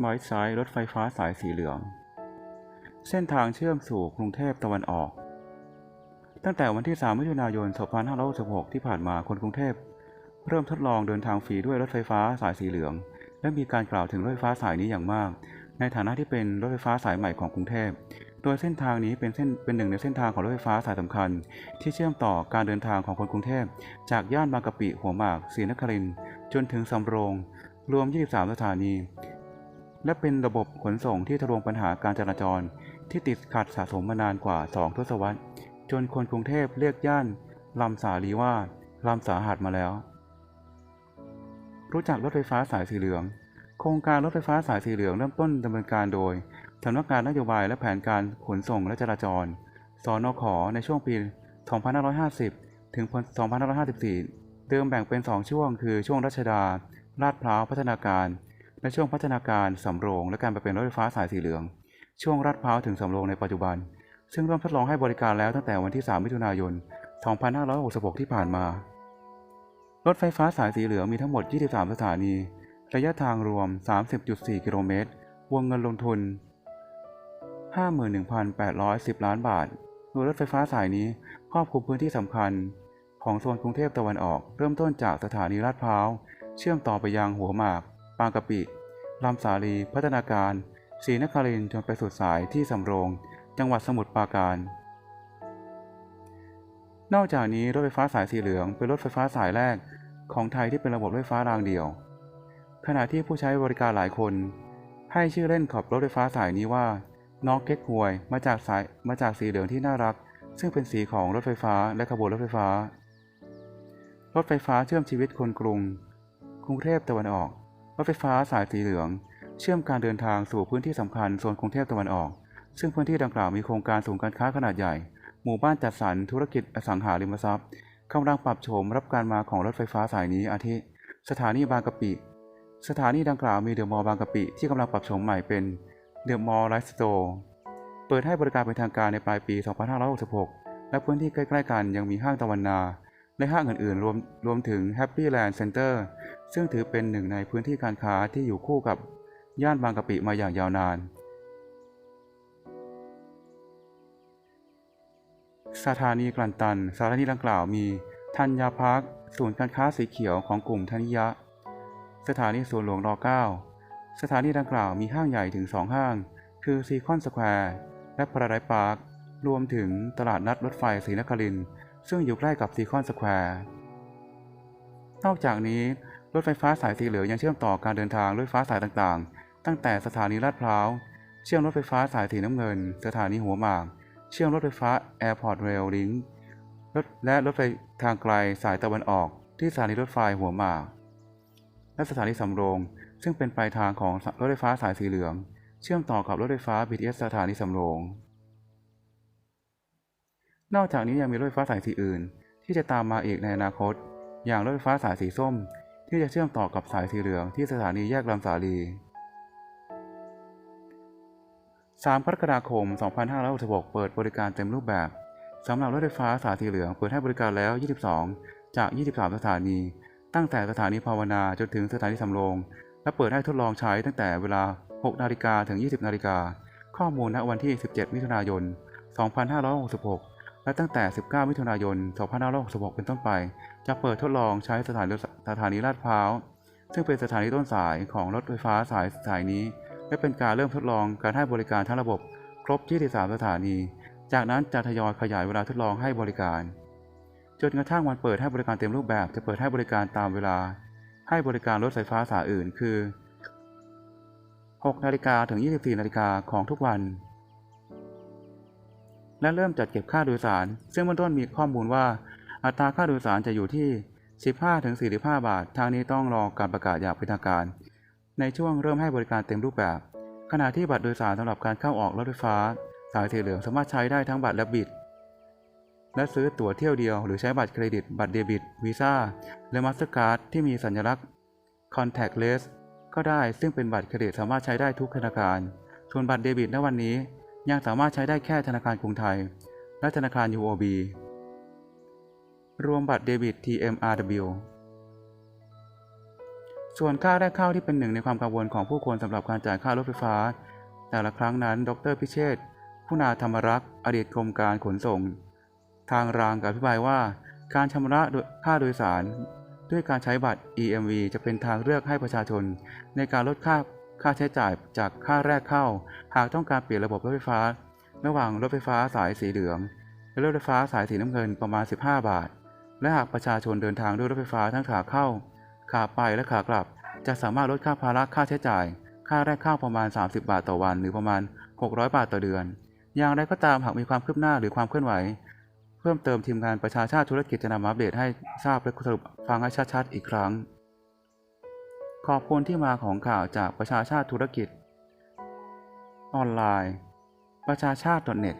ไม้ซ้ายรถไฟฟ้าสายสีเหลือง เส้นทางเชื่อมสู่กรุงเทพตะวันออก ตั้งแต่วันที่ 3 มิถุนายน 2566 ที่ผ่านมาคนกรุงเทพ เริ่มทดลองเดินทางฟรีด้วยรถไฟฟ้าสายสีเหลือง และมีการกล่าวถึงรถไฟฟ้าสายนี้อย่างมาก ในฐานะที่เป็นรถไฟฟ้าสายใหม่ของกรุงเทพโดยเส้นทางนี้เป็นเส้นเป็นหนึ่งในเส้นทางของรถไฟฟ้าสายสำคัญ ที่เชื่อมต่อการเดินทางของคนกรุงเทพ จากย่านบางกะปิหัวหมากศรีนครินทร์จนถึงสำโรง รวม 23 สถานี และเป็นระบบขนส่งที่ทะลวงปัญหาการจราจร ที่ติดขัดสะสมมานานกว่า 2 ทศวรรษ จนคนกรุงเทพเรียกย่านลำสาลีว่าลำสาหัสมาแล้ว รู้จักรถไฟฟ้าสายสีเหลือง โครงการรถไฟฟ้าสายสีเหลืองเริ่มต้นดำเนินการโดยสำนักงานนโยบายและแผนการขนส่งและจราจร สนขในช่วงปี 2550 ถึง 2554เดิมแบ่งเป็น 2 ช่วง คือช่วงรัชดา ลาดพร้าว พัฒนาการ และช่วงพัฒนาการสำโรงและการไปเป็นรถไฟฟ้าสายสีเหลือง ช่วงลาดพร้าวถึงสำโรงในปัจจุบัน ซึ่งเริ่มทดลองให้บริการแล้วตั้งแต่วันที่ 3 มิถุนายน 2566 ที่ผ่านมา รถไฟฟ้าสายสีเหลืองมีทั้งหมด 23 สถานี ระยะทางรวม 30.4 กิโลเมตร วงเงินลงทุน 51,810 ล้านบาท โดยรถไฟฟ้าสายนี้ครอบคลุมพื้นที่สำคัญ ของโซนกรุงเทพตะวันออก เริ่มต้นจากสถานีลาดพร้าว เชื่อมต่อไปยังหัวหมาก บางกะปิลำสาลีพัฒนาการศรีนครินจนไปสุดสายที่สำโรง จังหวัดสมุทรปราการ นอกจากนี้รถไฟฟ้าสายสีเหลืองเป็นรถไฟฟ้าสายแรกของไทยที่เป็นระบบรถไฟฟ้ารางเดี่ยว ขณะที่ผู้ใช้บริการหลายคน ให้ชื่อเล่นขับรถไฟฟ้าสายนี้ว่าน้องเก๊กฮวยมาจากสายมาจากสีเหลืองที่น่ารัก ซึ่งเป็นสีของรถไฟฟ้าและขบวนรถไฟฟ้า รถไฟฟ้าเชื่อมชีวิตคนกรุง กรุงเทพตะวันออก ถไฟฟ้าสายสีเหลือง เชื่อมการเดินทางสู่พื้นที่สำคัญโซนกรุงเทพตะวันออก ซึ่งพื้นที่ดังกล่าวมีโครงการศูนย์การค้าขนาดใหญ่ หมู่บ้านจัดสรรธุรกิจอสังหาริมทรัพย์กำลังปรับโฉมรับการมาของรถไฟฟ้าสายนี้อาทิ สถานีบางกะปิ สถานีดังกล่าวมีเดอะมอลล์บางกะปิที่กำลังปรับโฉมใหม่เป็นเดอะมอลล์ไลฟ์สโตร์เปิดให้บริการเป็นทางการในปลายปี 2566 และพื้นที่ใกล้ ๆ กันยังมีห้างตะวันนา และห้างอื่นๆ รวมรวมถึง Happy Land Center ซึ่งถือเป็นหนึ่งในพื้นที่การค้าที่อยู่คู่กับย่านบางกะปิมาอย่างยาวนาน สถานีกลันตัน สถานีดังกล่าวมีธัญญาพาร์คศูนย์การค้าสีเขียวของกลุ่มธนิยะสถานีสวนหลวงร9สถานีดังกล่าวมีห้างใหญ่ถึง 2 ห้าง คือซีคอนสแควร์และพาราไดพาร์ค รวมถึงตลาดนัดรถไฟศรีนครินซึ่งอยู่ใกล้กับซีคอนสแควร์ นอกจากนี้ รถไฟฟ้าสายสีเหลืองยังเชื่อมต่อการเดินทางรถไฟฟ้าสายต่างๆ ตั้งแต่สถานีลาดพร้าว เชื่อมรถไฟฟ้าสายสีน้ำเงิน สถานีหัวหมาก เชื่อมรถไฟฟ้า Airport Rail Link รถและรถไฟทางไกลสายตะวันออก ที่สถานีรถไฟหัวหมาก และสถานีสำโรง ซึ่งเป็นปลายทางของรถไฟฟ้าสายสีเหลือง เชื่อมต่อกับรถไฟฟ้า BTS สถานีสำโรง นอกจากนี้ยังมีรถไฟฟ้าสายสีอื่น ที่จะตามมาอีกในอนาคต อย่างรถไฟฟ้าสายสีส้ม ที่จะเชื่อมต่อกับสายสีเหลืองที่สถานีแยกลำสาลี 3 กรกฎาคม 2566 เปิดบริการเต็มรูปแบบสำหรับรถไฟฟ้าสายสีเหลืองเปิดให้บริการแล้ว 22 จาก 23 สถานี ตั้งแต่สถานีภาวนาจนถึงสถานีสำโรง และเปิดให้ทดลองใช้ตั้งแต่เวลา 6 นาฬิกาถึง 20 นาฬิกา ข้อมูลณวันที่ 17 มิถุนายน 2566 และตั้งแต่ 19 มิถุนายน 2566 เป็นต้นไป จะเปิดทดลองใช้สถานีสถานีลาดพร้าว ซึ่งเป็นสถานีต้นสายของรถไฟฟ้าสายสายนี้ และเป็นการเริ่มทดลองการให้บริการทั้งระบบ ครบ 23 สถานี จากนั้นจะทยอยขยายเวลาทดลองให้บริการ จนกระทั่งวันเปิดให้บริการเต็มรูปแบบ จะเปิดให้บริการตามเวลา ให้บริการรถไฟฟ้าสายอื่น คือ 6 นาฬิกาถึง 24 นาฬิกาของทุกวัน และเริ่มจัดเก็บค่าโดยสาร ซึ่งเบื้องต้นมีข้อมูลว่า อัตราค่าโดยสารจะอยู่ที่ 15-45 บาท ทางนี้ต้องรอการประกาศอย่างเป็นทางการ ในช่วงเริ่มให้บริการเต็มรูปแบบ ขณะที่บัตรโดยสารสำหรับการเข้าออกรถไฟฟ้า สายสีเหลืองสามารถใช้ได้ทั้งบัตรและบิตและซื้อตั๋วเที่ยวเดียว หรือใช้บัตรเครดิต บัตรเดบิตวีซ่าและมาสเตอร์การ์ดที่มีสัญลักษณ์ contactless ก็ได้ซึ่งเป็นบัตรเครดิตสามารถใช้ได้ทุกธนาคาร ส่วนบัตรเดบิตณวันนี้ ยังสามารถใช้ได้แค่ธนาคารกรุงไทย และธนาคาร UOB รวมบัตรเดบิต TMRW ส่วนค่าแรกเข้าที่เป็นหนึ่งในความกังวลของผู้คนสำหรับการจ่ายค่ารถไฟฟ้า แต่ละครั้งนั้น ดรพิเชษผู้นาธรรมรักษ์อดีตกรมการขนส่ง ทางรางอธิบายว่า การชำระค่าโดยสาร ด้วยการใช้บัตร EMV จะเป็นทางเลือกให้ประชาชน ในการลดค่า ค่าใช้จ่ายจากค่าแรกเข้า หากต้องการเปลี่ยนระบบรถไฟฟ้า ระหว่างรถไฟฟ้าสายสีเหลือง และรถไฟฟ้าสายสีน้ำเงินประมาณ 15 บาท และหากประชาชนเดินทางด้วยรถไฟฟ้าทั้งขาเข้า ขาไปและขากลับ จะสามารถลดค่าภาระค่าใช้จ่าย ค่าแรกเข้าประมาณ 30 บาทต่อวัน หรือประมาณ 600 บาทต่อเดือน อย่างไรก็ตามหากมีความคืบหน้าหรือความเคลื่อนไหว เพิ่มเติมทีมงานประชาชาติธุรกิจจะนำมาอัปเดตให้ทราบและสรุปฟังให้ชัดๆอีกครั้ง ขอบคุณที่มาของข่าวจากประชาชาติธุรกิจ ออนไลน์ ประชาชาติ .net